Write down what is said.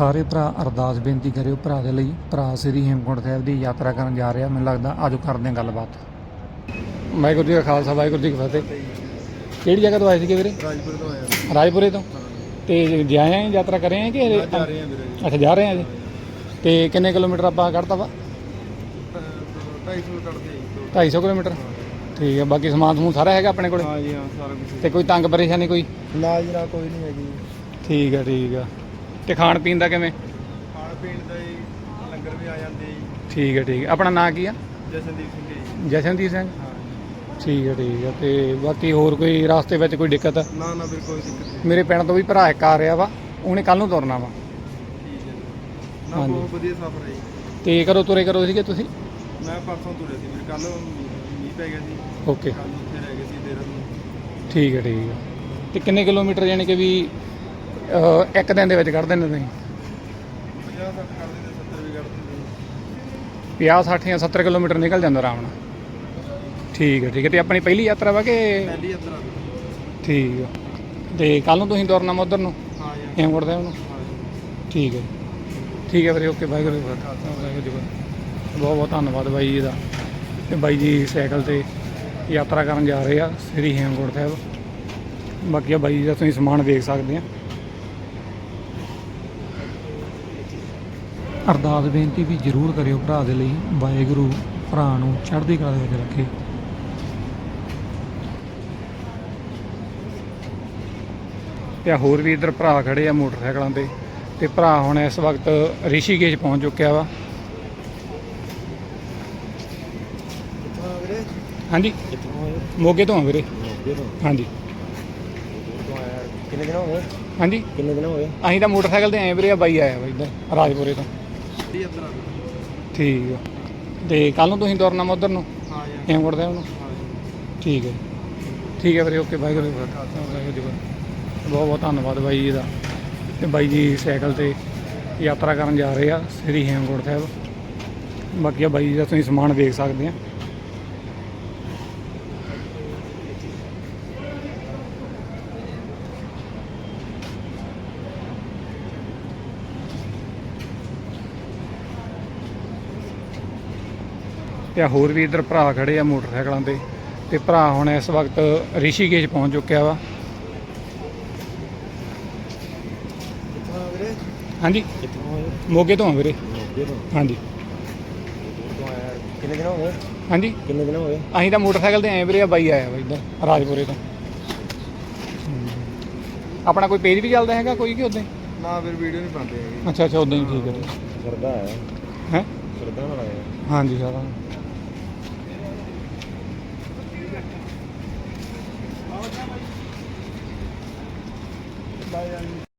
ਸਾਰੇ ਭਰਾ ਅਰਦਾਸ ਬੇਨਤੀ ਕਰਿਓ ਭਰਾ ਦੇ ਲਈ। ਭਰਾ ਸ੍ਰੀ ਹੇਮਕੁੰਟ ਸਾਹਿਬ ਦੀ ਯਾਤਰਾ ਕਰਨ ਜਾ ਰਿਹਾ ਮੈਨੂੰ ਲੱਗਦਾ ਆਜੋ ਕਰਦੇ ਹਾਂ ਗੱਲਬਾਤ। ਵਾਹਿਗੁਰੂ ਜੀ ਕਾ ਖਾਲਸਾ ਵਾਹਿਗੁਰੂ ਜੀ ਕੀ ਫਤਿਹ। ਕਿਹੜੀ ਜਗ੍ਹਾ ਤੋਂ ਆਏ ਸੀਗੇ ਵੀਰੇ? ਰਾਜਪੁਰ ਤੋਂ ਆਇਆ ਰਾਜਪੁਰੇ ਤੋਂ? ਤੇ ਜਾਏ ਆਂ ਯਾਤਰਾ ਕਰੇ ਆਂ ਕਿ ਹਜੇ- ਜਾ ਰਹੇ ਆ ਵੀਰੇ। ਜੀ ਅੱਛਾ ਜਾ ਰਹੇ ਆਂ ਜੀ। ਤੇ ਕਿੰਨੇ ਕਿਲੋਮੀਟਰ ਆਪਾਂ ਕੱਢਤਾ ਵਾ? 250 ਕੱਢਦੇ ਜੀ। 250 ਕਿਲੋਮੀਟਰ? ਠੀਕ ਹੈ ਬਾਕੀ ਸਮਾਨ ਸਮੂਨ ਸਾਰਾ ਹੈਗਾ ਆਪਣੇ ਕੋਲੇ? ਹਾਂ ਜੀ ਹਾਂ ਸਾਰਾ ਕੁਝ ਤੇ ਕੋਈ ਤੰਗ ਪਰੇਸ਼ਾਨੀ ਕੋਈ? ਨਾ ਜੀ ਨਾ ਕੋਈ ਨਹੀਂ ਹੈਗੀ। ਠੀਕ ਹੈ ਠੀਕ ਹੈ ਤੇ ਖਾਣ ਪੀਣ ਦਾ ਕਿਵੇਂ? ਖਾਣ ਪੀਣ ਦਾ ਜੀ ਲੰਗਰ ਵੀ ਆ ਜਾਂਦੇ ਜੀ। ਠੀਕ ਹੈ ਠੀਕ ਹੈ। ਆਪਣਾ ਨਾਂ ਕੀ ਆ? ਜਸ਼ਨਦੀਪ ਸਿੰਘ ਜੀ। ਜਸ਼ਨਦੀਪ ਸਿੰਘ? ਹਾਂ ਠੀਕ ਹੈ ਠੀਕ ਹੈ। ਤੇ ਬਾਕੀ ਹੋਰ ਕੋਈ ਰਾਸਤੇ ਵਿੱਚ ਕੋਈ ਦਿੱਕਤ? ਨਾ ਨਾ ਵੀਰ ਕੋਈ ਦਿੱਕਤ ਨਹੀਂ। ਮੇਰੇ ਪਿੰਡ ਤੋਂ ਵੀ ਭਰਾ ਇੱਕ ਆ ਰਿਹਾ ਵਾ ਉਹਨੇ ਕੱਲ ਨੂੰ ਤੁਰਨਾ ਵਾ। ਠੀਕ ਹੈ ਜੀ। ਨਾ ਹਾਂਜੀ। ਬਹੁਤ ਵਧੀਆ ਸਫ਼ਰ ਹੈ ਜੀ। ਤੇ ਕਦੋਂ ਤੁਰੇ ਕਰੋ ਸੀਗੇ ਤੁਸੀਂ? ਮੈਂ ਪਰਸੋਂ ਤੁਰਿਆ ਸੀ ਵੀਰ ਕੱਲ ਮੀਂਹ ਪੈ ਗਿਆ ਸੀ। ਓਕੇ ਕੱਲ ਉੱਥੇ ਰਹਿ ਗਏ ਸੀ ਦੇਹਰਾਦੂਨ ਠੀਕ ਹੈ ਠੀਕ ਹੈ। ਤੇ ਕਿੰਨੇ ਕਿਲੋਮੀਟਰ ਯਾਨੀ ਕਿ ਵੀ ਅਹ, ਇੱਕ ਦਿਨ ਦੇ ਵਿੱਚ ਕੱਢ ਦਿੰਦੇ ਤੁਸੀਂ। 50 60 ਕਰ ਦਿੰਦੇ 70 ਵੀ ਕੱਢ ਦਿੰਦੇ 50 60 ਜਾਂ 70 ਕਿਲੋਮੀਟਰ ਨਿਕਲ ਜਾਂਦਾ ਆਰਾਮ ਨਾਲ। ਠੀਕ ਹੈ ਠੀਕ ਹੈ। ਤੇ ਆਪਣੀ ਪਹਿਲੀ ਯਾਤਰਾ ਵਾ ਕਿ ਪਹਿਲੀ ਯਾਤਰਾ ਠੀਕ ਹੈ ਤੇ ਕੱਲ ਨੂੰ ਤੁਸੀਂ ਤੁਰਨਾ ਵਾ ਉੱਧਰ ਨੂੰ? ਹਾਂ ਜੀ। ਹੇਮਕੁੰਟ ਸਾਹਿਬ ਨੂੰ? ਹਾਂ ਜੀ। ਠੀਕ ਹੈ। ਠੀਕ ਹੈ ਵੀਰੇ ਓਕੇ ਵਾਹਿਗੁਰੂ ਜੀ ਕਾ ਖਾਲਸਾ, ਵਾਹਿਗੁਰੂ ਜੀ ਕੀ ਫਤਿਹ। ਬਹੁਤ ਬਹੁਤ ਧੰਨਵਾਦ ਬਾਈ ਜੀ ਦਾ। ਤੇ ਬਾਈ ਜੀ ਸਾਈਕਲ ਤੇ ਯਾਤਰਾ ਕਰਨ ਜਾ ਰਹੇ ਆ ਸ੍ਰੀ ਹੇਮਕੁੰਟ ਸਾਹਿਬ। ਬਾਕੀ ਆ ਬਾਈ ਜੀ ਦਾ ਤੁਸੀਂ ਸਮਾਨ ਵੇਖ ਸਕਦੇ ਆ। ਅਰਦਾਸ ਬੇਨਤੀ ਵੀ ਜ਼ਰੂਰ ਕਰਿਓ ਭਰਾ ਦੇ ਲਈ ਵਾਹਿਗੁਰੂ ਭਰਾ ਨੂੰ ਚੜ੍ਹਦੀ ਕਲਾ ਦੇ ਵਿੱਚ ਰੱਖੇ। ਤੇ ਹੋਰ ਵੀ ਇੱਧਰ ਭਰਾ ਖੜੇ ਆ ਮੋਟਰਸਾਈਕਲਾਂ ਤੇ ਤੇ ਭਰਾ ਹੁਣ ਇਸ ਵਕਤ ਰਿਸ਼ੀਕੇਸ਼ ਪਹੁੰਚ ਚੁੱਕਿਆ ਵਾ। ਹਾਂਜੀ ਮੋਗੇ ਤੋਂ ਆ ਵੀਰੇ। ਮੋਗੇ ਤੋਂ ਹਾਂਜੀ। ਕਿੰਨੇ ਦਿਨ ਹੋ ਗਏ? ਹਾਂਜੀ। ਕਿੰਨੇ ਦਿਨ ਹੋ ਗਏ? ਅਸੀਂ ਤਾਂ ਮੋਟਰਸਾਈਕਲ ਤੇ ਆਏ ਵੀਰੇ ਆ ਬਾਈ ਆਇਆ ਵਾ ਇੱਧਰ ਰਾਜਪੁਰੇ ਤੋਂ। ਠੀਕ ਆ। ਤੇ ਕੱਲ ਨੂੰ ਤੁਸੀਂ ਤੁਰਨਾ ਉੱਧਰ ਨੂੰ? ਹਾਂ ਜੀ। ਹੇਮਕੁੰਟ ਸਾਹਿਬ ਨੂੰ? ਹਾਂ ਜੀ। ਠੀਕ ਹੈ ਠੀਕ ਹੈ ਵੀਰੇ ਓਕੇ ਕੀ ਫਤਿਹ। ਬਹੁਤ ਬਹੁਤ ਧੰਨਵਾਦ ਬਾਈ ਜੀ ਦਾ। ਤੇ ਬਾਈ ਜੀ ਸਾਈਕਲ ਤੇ ਯਾਤਰਾ ਕਰਨ ਜਾ ਰਹੇ ਆ ਸ੍ਰੀ ਹੇਮਕੁੰਟ ਸਾਹਿਬ। ਬਾਕੀ ਆ ਬਾਈ ਜੀ ਦਾ ਤੁਸੀਂ ਸਮਾਨ ਵੇਖ ਸਕਦੇ ਆ। ਤੇ ਹੋਰ ਵੀ ਇੱਧਰ ਭਰਾ ਖੜੇ ਆ ਮੋਟਰਸਾਈਕਲਾਂ ਤੇ। ਤੇ ਭਰਾ ਹੁਣ ਇਸ ਵਕਤ ਰਿਸ਼ੀਕੇਸ਼ ਪਹੁੰਚ ਚੁੱਕਿਆ ਵਾ। ਵੀਰੇ? ਹਾਂਜੀ। ਮੋਗੇ ਤੋਂ ਆ ਵੀਰੇ। ਹਾਂਜੀ। ਕਿੰਨੇ ਦਿਨ ਹੋ ਗਏ? ਹਾਂਜੀ। ਕਿੰਨੇ ਦਿਨ ਹੋ ਗਏ? ਅਸੀਂ ਤਾਂ ਮੋਟਰਸਾਈਕਲ ਤੇ ਆਏ ਵੀਰੇ ਆ ਬਾਈ ਆਇਆ ਵਾ ਇੱਧਰ ਰਾਜਪੁਰੇ ਤੋਂ। ਆਪਣਾ ਕੋਈ ਪੇਜ ਵੀ ਚੱਲਦਾ ਹੈਗਾ ਕੋਈ ਕਿ ਉਦਾਂ ਨਾ ਫਿਰ ਵੀਡੀਓ ਨਹੀਂ ਪਾਉਂਦੇ ਹੈਗੇ। ਅੱਛਾ ਅੱਛਾ ਉਦਾਂ ਹੀ ਠੀਕ ਹੈ ਸਰਦਾ ਹੈ। ਹੈ? ਸਰਦਾ ਨਾਲ ਆਇਆ ਹਾਂਜੀ ਸਾਰਾ। ਬਾਈ